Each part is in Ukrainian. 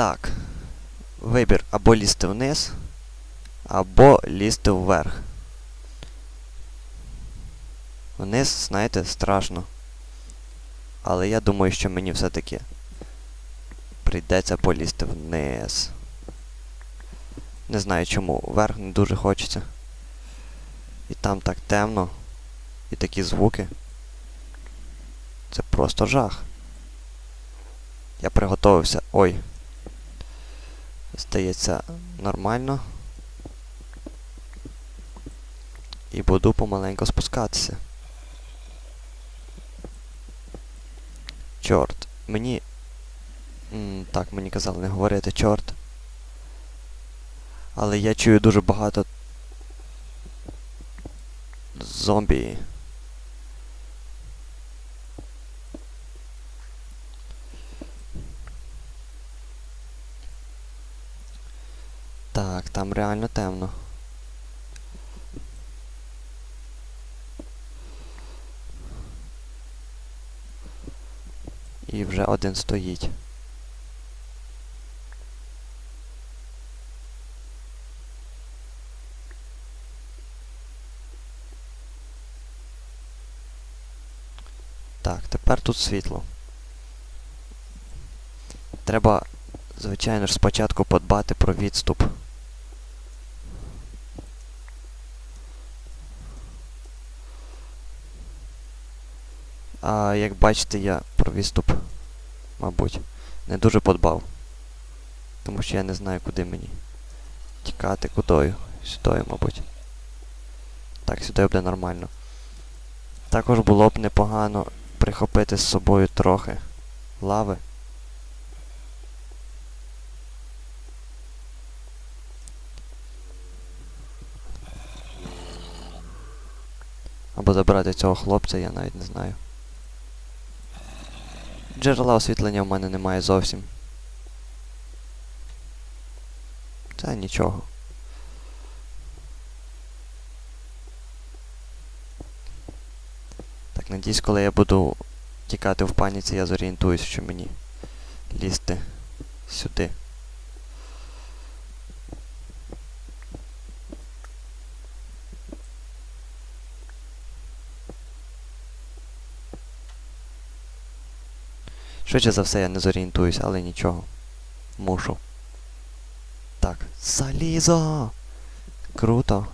Так. Вибір або лізти вниз, або лізти вверх. Вниз, знаєте, страшно. Але я думаю, що мені все-таки прийдеться полізти вниз. Не знаю чому. Вверх не дуже хочеться. І там так темно. І такі звуки. Це просто жах. Я приготовився. Ой. Здається, нормально. І буду помаленьку спускатися. Чорт. Мені. М, так, мені казали не говорити чорт. Але я чую дуже багато зомбі. Так, там реально темно. І вже один стоїть. Так, тепер тут світло. Треба, звичайно ж, спочатку подбати про відступ. А як бачите, я про відступ, мабуть, не дуже подбав. Тому що я не знаю, куди мені. Тікати кудою. Сюдою, мабуть. Так, сюди буде нормально. Також було б непогано прихопити з собою трохи лави. Або забрати цього хлопця, я навіть не знаю. Джерела освітлення в мене немає зовсім. Це нічого. Так, надіюсь, коли я буду тікати в паніці, я зорієнтуюсь, що мені лізти сюди. Швидше за все я не зорієнтуюсь, але нічого. Мушу. Так, залізо! Круто.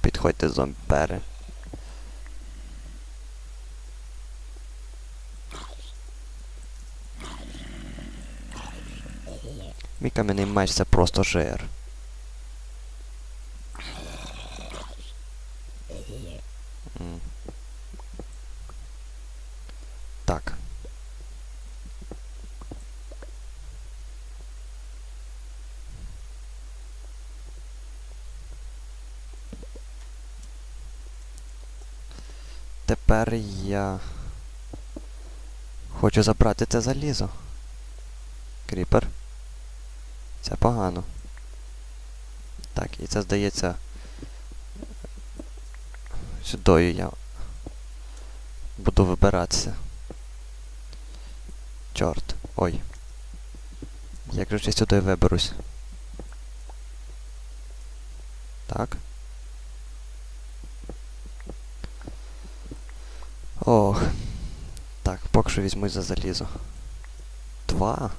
Підходьте зомбери. Мій кам'яний меч це просто жир. М. Так. Тепер я хочу забрати це залізо. Кріпер. Це погано. Так, і це здається. Сюдою я буду вибиратися. Чорт. Ой. Як же сюди виберусь? Так. Ох. Поки візьмусь за залізо. Два.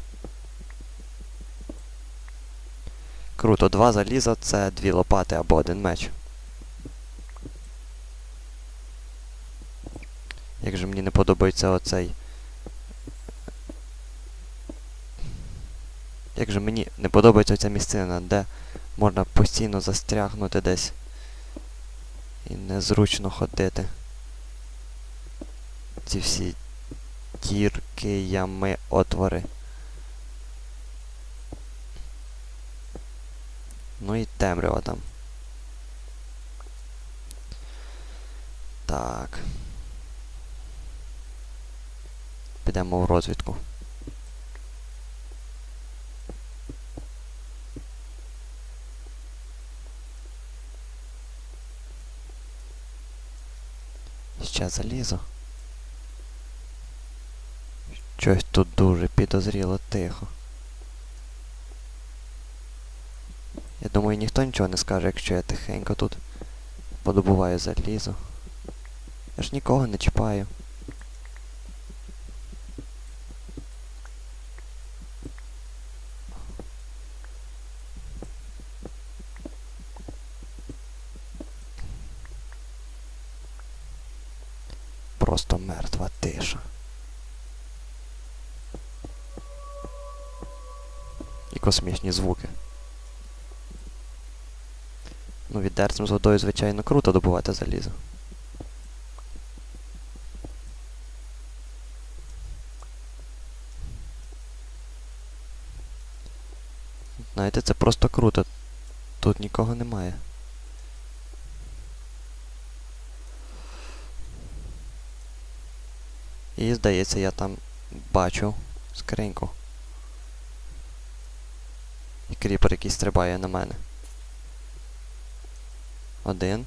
Круто, два заліза це дві лопати або один меч. Як же мені не подобається оцей. Як же мені не подобається оця місцина, де можна постійно застрягнути десь. І незручно ходити. Ці всі дірки, ями, отвори. Ну і темрява там. Так. Підемо в розвідку. Ще залізо. Щось тут дуже підозріло тихо. Я думаю, ніхто нічого не скаже, якщо я тихенько тут подобуваю залізо. Я ж нікого не чіпаю. Просто мертва тиша. І космічні звуки. Ну, відерцем з водою, звичайно, круто добувати залізо. Знаєте, це просто круто. Тут нікого немає. І здається, я там бачу скриньку. І кріпер який стрибає на мене. Один.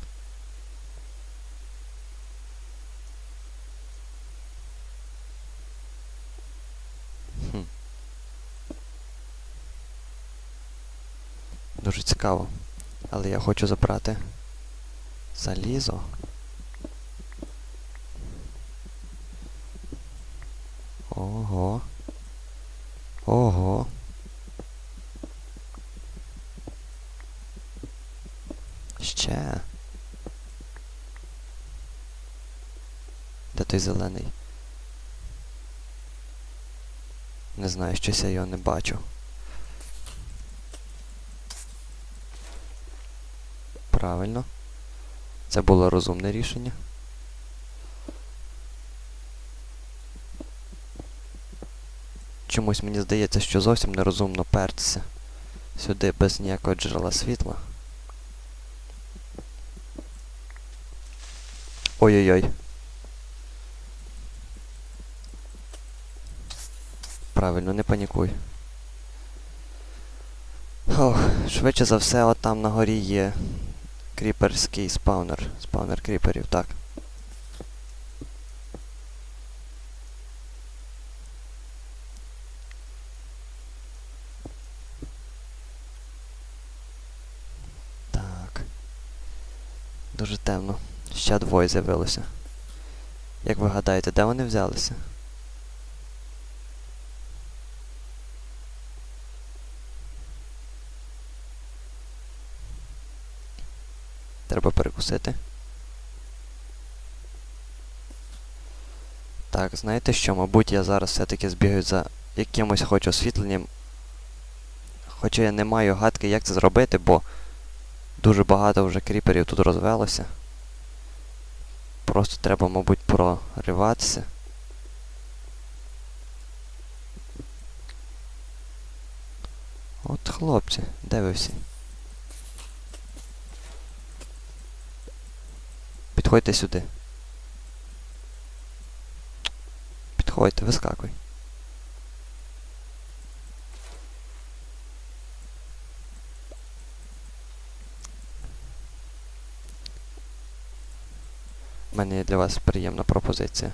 Дуже цікаво. Але я хочу забрати залізо. Ого. Ого. Ще. Де той зелений? Не знаю, щось я його не бачу. Правильно. Це було розумне рішення. Чомусь мені здається, що зовсім нерозумно пертися сюди без ніякого джерела світла. Ой-ой-ой. Правильно, не панікуй. Ох, швидше за все, от там на горі є кріперський спаунер. Спаунер кріперів, так. Так. Дуже темно. Ще двоє з'явилося. Як ви гадаєте, де вони взялися? Треба перекусити. Так, знаєте що, мабуть, я зараз все-таки збігаю за якимось хоч освітленням. Хоча я не маю гадки, як це зробити, бо дуже багато вже кріперів тут розвелося. Просто треба, мабуть, прориватися. От хлопці, де ви всі? Підходьте сюди. Підходьте, вискакуй. У мене є для вас приємна пропозиція.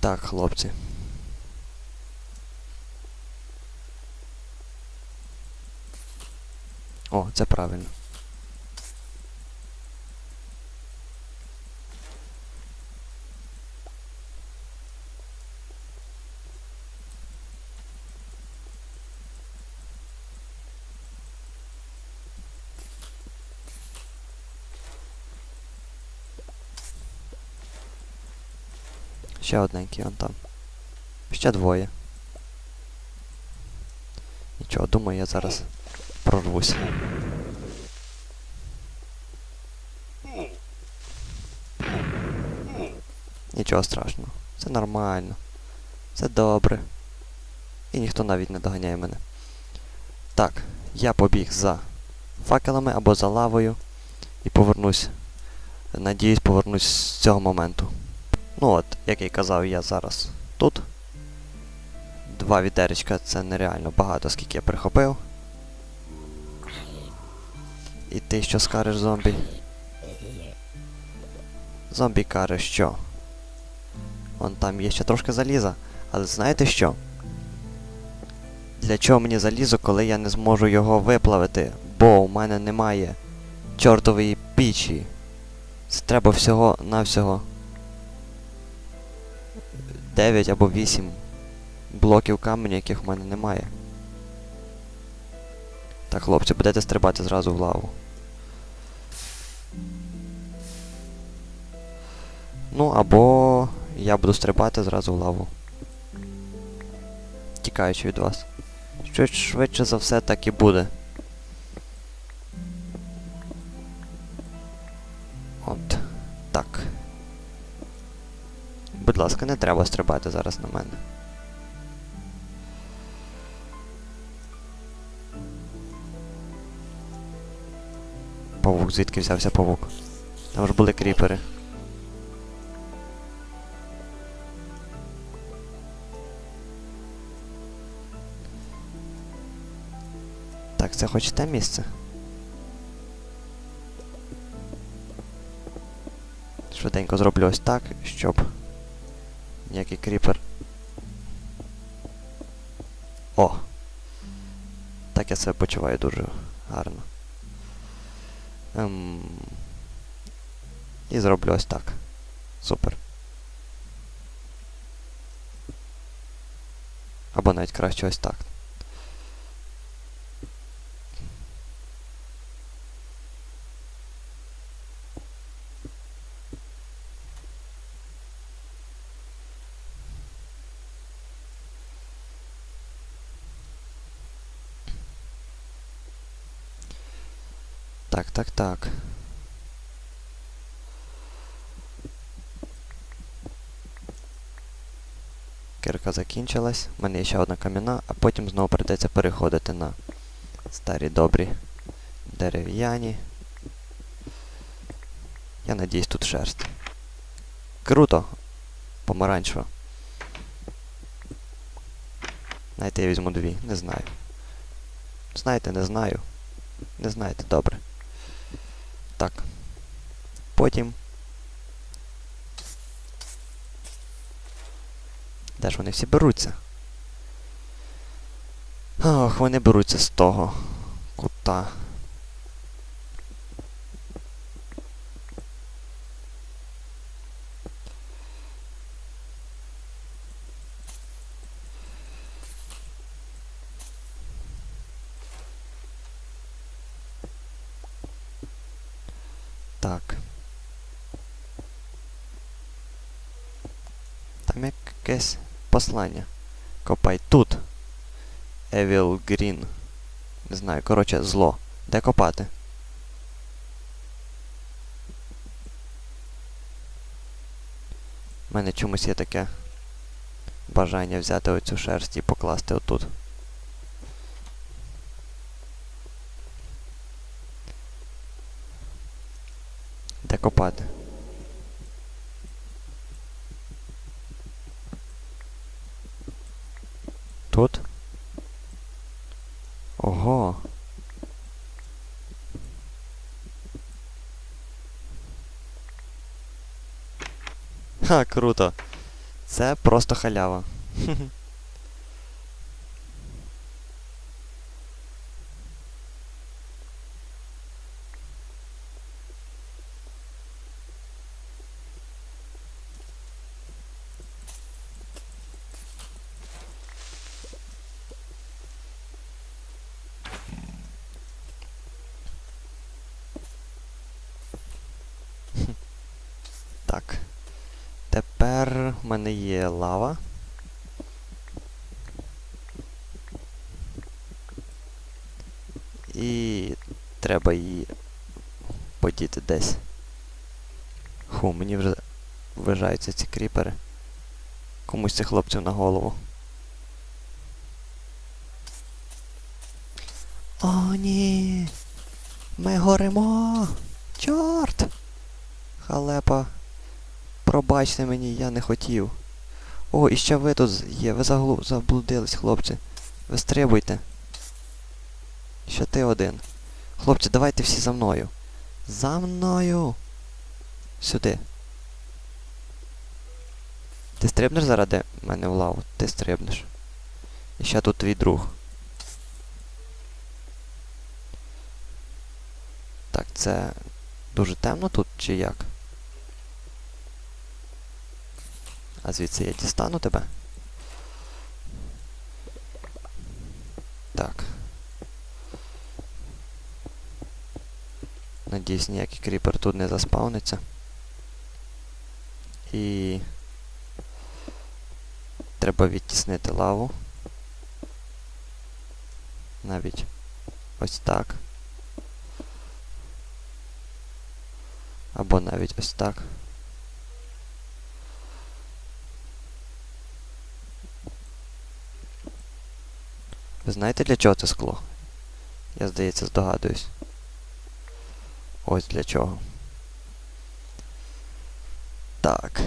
Так, хлопці. О, це правильно. Ще одненький он там. Ще двоє. Нічого, думаю, я зараз прорвуся. Нічого страшного. Це нормально. Це добре. І ніхто навіть не доганяє мене. Так, я побіг за факелами або за лавою і повернусь. Надіюсь, повернусь з цього моменту. Ну от, як я й казав, я зараз тут. Два відеречка це нереально багато, скільки я прихопив. І ти що скажеш, зомбі? Зомбі каже, що? Вон там є ще трошки заліза. Але знаєте що? Для чого мені залізо, коли я не зможу його виплавити? Бо у мене немає чортової пічі. Це треба всього навсього 9 або 8 блоків каменю, яких в мене немає. Так, хлопці, будете стрибати зразу в лаву. Ну, або я буду стрибати зразу в лаву. Тікаючи від вас. Що швидше за все так і буде. От. Так. Будь ласка, не треба стрибати зараз на мене. Павук, звідки взявся павук? Там ж були кріпери. Це хоч те місце? Швиденько зроблю ось так, щоб ніякий кріпер. О! Так я себе почуваю дуже гарно. Ем... І зроблю ось так. Супер. Або навіть краще ось так так, так. Кирка закінчилась. У мене є ще одна кам'яна, а потім знову прийдеться переходити на старі добрі дерев'яні. Я надіюсь, тут шерсть. Круто! Помаранчево. Знаєте, я візьму дві, не знаю. Знаєте, не знаю. Не знаєте, добре. Так. Потім. Де ж вони всі беруться? Ох, вони беруться з того кута. Так. Там послання. Копай тут. Evil Green. Не знаю, коротше, зло. Де копати? У мене чомусь є таке бажання взяти оцю шерсть і покласти отут. Де копати? Тут? Ого. Ха, круто. Це просто халява. Так. Тепер в мене є лава. І треба її подіти десь. Ху, мені вже вважаються ці кріпери. Комусь цих хлопців на голову. О, ні! Ми горимо! Чорт! Халепа. Пробачте мені, я не хотів. О, і ще ви тут є, ви заглу... заблудились, хлопці. Ви стрибуйте. Ще ти один. Хлопці, давайте всі за мною. За мною. Сюди. Ти стрибнеш заради мене в лаву? Ти стрибнеш. І ще тут твій друг. Так, це дуже темно тут чи як? А звідси я дістану тебе. Так. Надіюсь, ніякий кріпер тут не заспавниться. І треба відтіснити лаву. Навіть ось так. Або навіть ось так. Ви знаєте для чого це скло? Я, здається, здогадуюсь. Ось для чого. Так.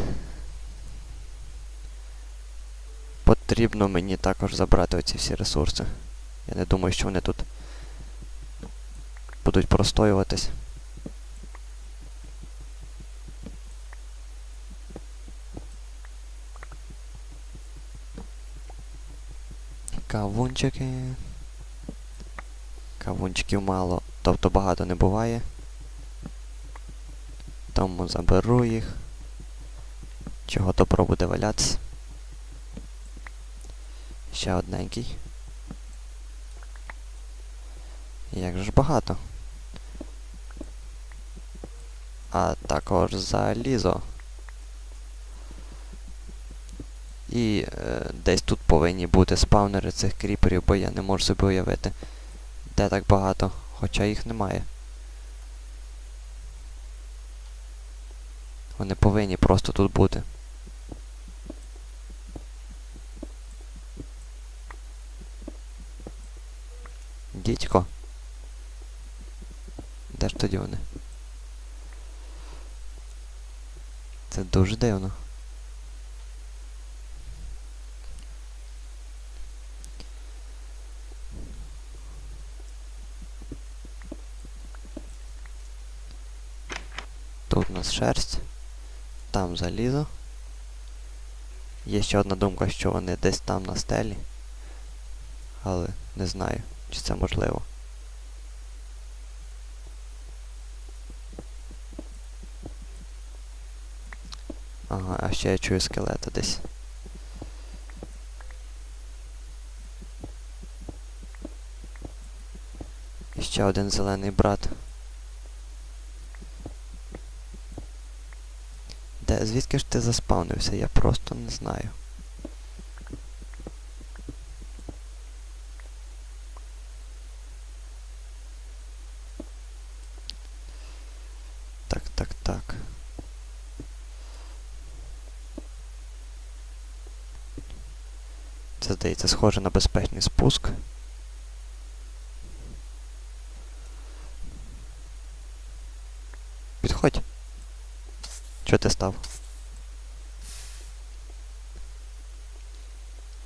Потрібно мені також забрати оці всі ресурси. Я не думаю, що вони тут будуть простоюватись. Кавунчики. Кавунчиків мало, тобто багато не буває. Тому заберу їх. Чого добро буде валятися. Ще одненький. Як же ж багато. А також залізо. І е, десь тут повинні бути спавнери цих кріперів, бо я не можу собі уявити, де так багато, хоча їх немає. Вони повинні просто тут бути. Дідько. Де ж тоді вони? Це дуже дивно. Тут у нас шерсть, там залізо. Є ще одна думка, що вони десь там на стелі. Але не знаю, чи це можливо. Ага, а ще я чую скелета десь. Ще один зелений брат. Звідки ж ти заспавнився? Я просто не знаю. Так, так, так. Це здається схоже на безпечний спуск. Підходь. Чого ти став?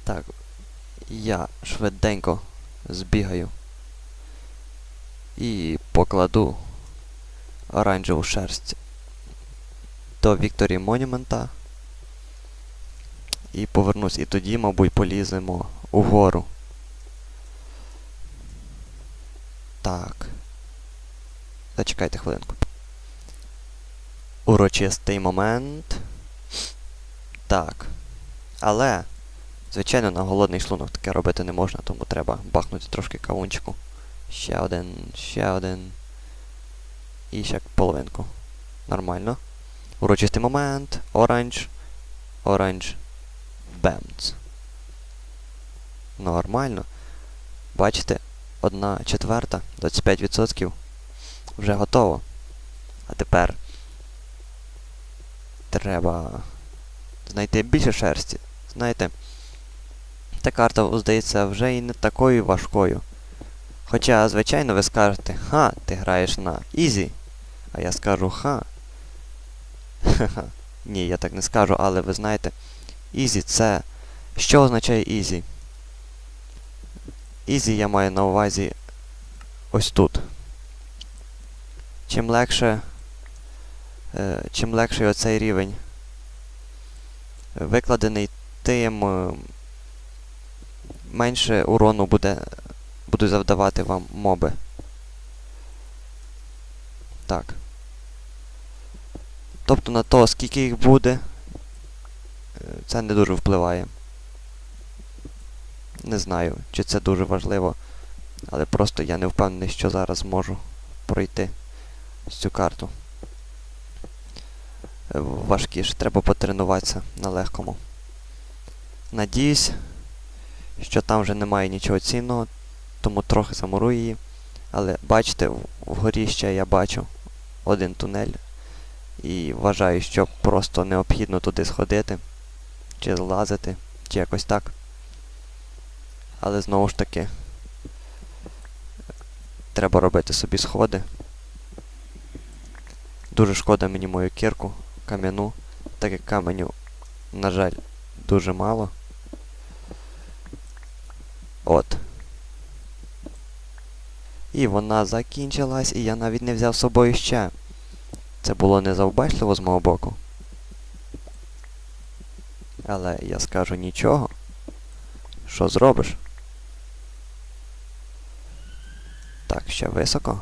Так. Я швиденько збігаю. І покладу оранжеву шерсть до Вікторії Монумента. І повернусь. І тоді, мабуть, поліземо угору. Так. Зачекайте хвилинку. Урочистий момент. Так. Але, звичайно, на голодний шлунок таке робити не можна, тому треба бахнути трошки кавунчику. Ще один, ще один. І ще половинку. Нормально. Урочистий момент. Оранж. Оранж. Бемц. Нормально. Бачите, одна четверта, 25% вже готово. А тепер треба знайти більше шерсті. Знаєте, та карта, здається, вже і не такою важкою. Хоча, звичайно, ви скажете, ха, ти граєш на Ізі. А я скажу ха. Ха-ха. Ні, я так не скажу, але ви знаєте, Ізі це. Що означає Ізі? Ізі я маю на увазі ось тут. Чим легше. Е, чим легший оцей рівень, викладений, тим е, менше урону буде, будуть завдавати вам моби. Так. Тобто на то, скільки їх буде, е, це не дуже впливає. Не знаю, чи це дуже важливо, але просто я не впевнений, що зараз зможу пройти цю карту. Е, Важкі ж, треба потренуватися на легкому. Надіюсь, що там вже немає нічого цінного, тому трохи замурую її. Але бачите, вгорі ще я бачу один тунель. І вважаю, що просто необхідно туди сходити, чи злазити, чи якось так. Але знову ж таки, треба робити собі сходи. Дуже шкода мені мою кірку, кам'яну, так як каменю, на жаль, дуже мало. От. І вона закінчилась, і я навіть не взяв з собою ще. Це було незавбачливо з мого боку. Але я скажу нічого. Що зробиш? Так, ще високо.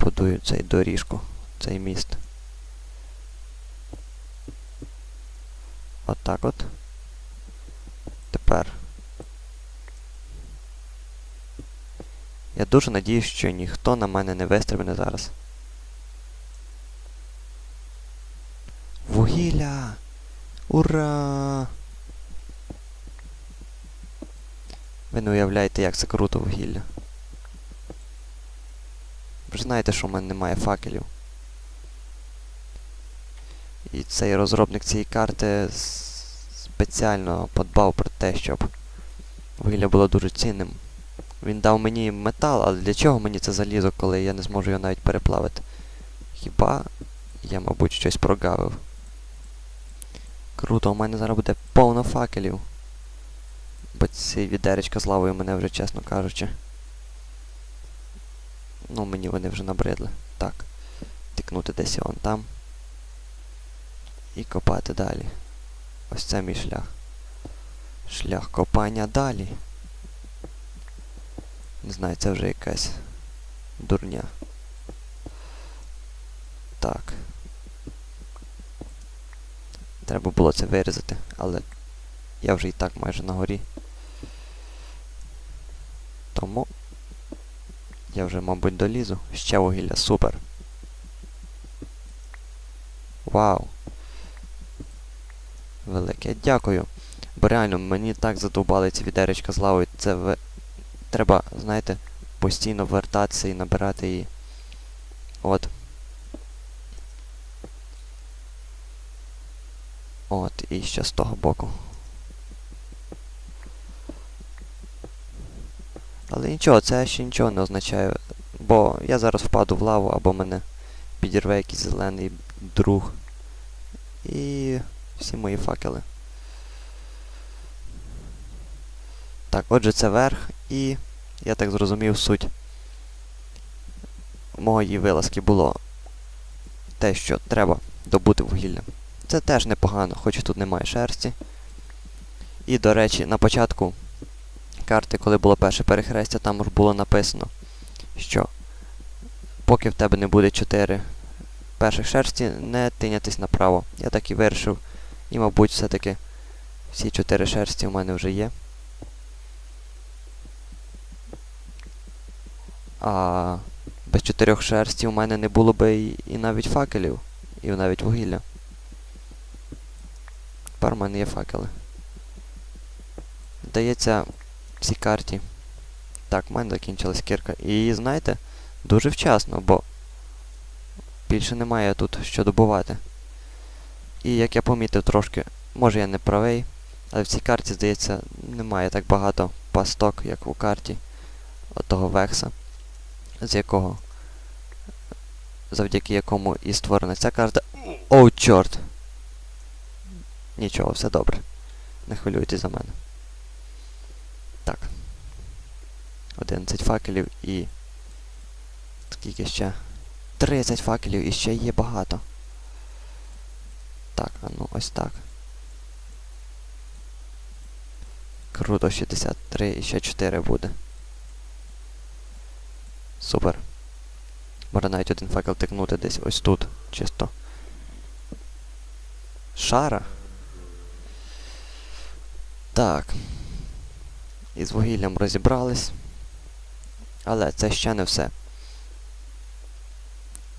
Будую цей доріжку, цей міст. Отак от. Тепер. Я дуже надіюсь, що ніхто на мене не вистрибне зараз. Вугілля! Ура! Ви не уявляєте, як це круто вугілля. Ви ж знаєте, що в мене немає факелів. І цей розробник цієї карти спеціально подбав про те, щоб вугілля було дуже цінним. Він дав мені метал, але для чого мені це залізо, коли я не зможу його навіть переплавити? Хіба я, мабуть, щось прогавив? Круто, у мене зараз буде повно факелів. Бо ці відеречка з лавою мене вже, чесно кажучи. Ну, мені вони вже набридли. Так. Тикнути десь вон там. І копати далі. Ось це мій шлях. Шлях копання далі. Не знаю, це вже якась дурня. Так. Треба було це вирізати, але я вже і так майже на горі. Тому я вже, мабуть, долізу. Ще вугілля, супер. Вау. Велике дякую. Бо реально мені так задовбали ці відеречка з лавою. Це в... треба, знаєте, постійно вертатися і набирати її. От. От, і ще з того боку. Але нічого, це ще нічого не означає. Бо я зараз впаду в лаву, або мене підірве якийсь зелений друг. І всі мої факели. Так, отже, це верх, і я так зрозумів суть моєї вилазки було те, що треба добути вугілля. Це теж непогано, хоч тут немає шерсті. І, до речі, на початку карти, коли було перше перехрестя, там ж було написано, що поки в тебе не буде 4 перших шерсті, не тинятись направо. Я так і вирішив. І, мабуть, все-таки всі 4 шерсті у мене вже є. А без чотирьох шерсті у мене не було би і, і навіть факелів, і навіть вугілля. Тепер у мене є факели. Здається, в цій карті. Так, в мене закінчилась кірка. І знаєте, дуже вчасно, бо більше немає тут що добувати. І як я помітив трошки, може я не правий, але в цій карті, здається, немає так багато пасток, як у карті отого векса, з якого завдяки якому і створена ця карта. Оу, чорт! Нічого, все добре. Не хвилюйтесь за мене. Так. 11 факелів і. Скільки ще? 30 факелів і ще є багато. Так, а ну ось так. Круто, 63 і ще 4 буде. Супер. Можна навіть один факел тикнути десь ось тут, чисто. Шара. Так. Із вугіллям розібрались. Але це ще не все.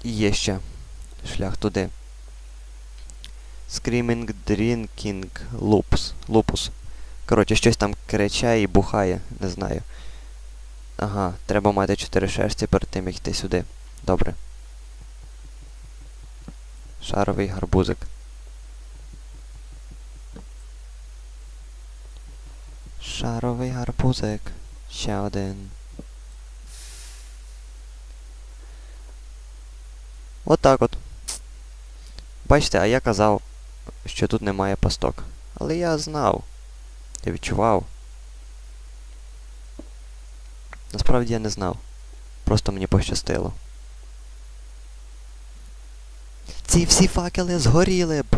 І є ще шлях туди. Screaming Drinking Lupus. Lupus. Коротше, щось там кричає і бухає, не знаю. Ага, треба мати 4 шерсті перед тим, як йти сюди. Добре. Шаровий гарбузик. Шаровий гарбузик. Ще один. Отак от. Бачите, а я казав, що тут немає пасток. Але я знав. Я відчував. Насправді я не знав. Просто мені пощастило. Ці всі факели згоріли б.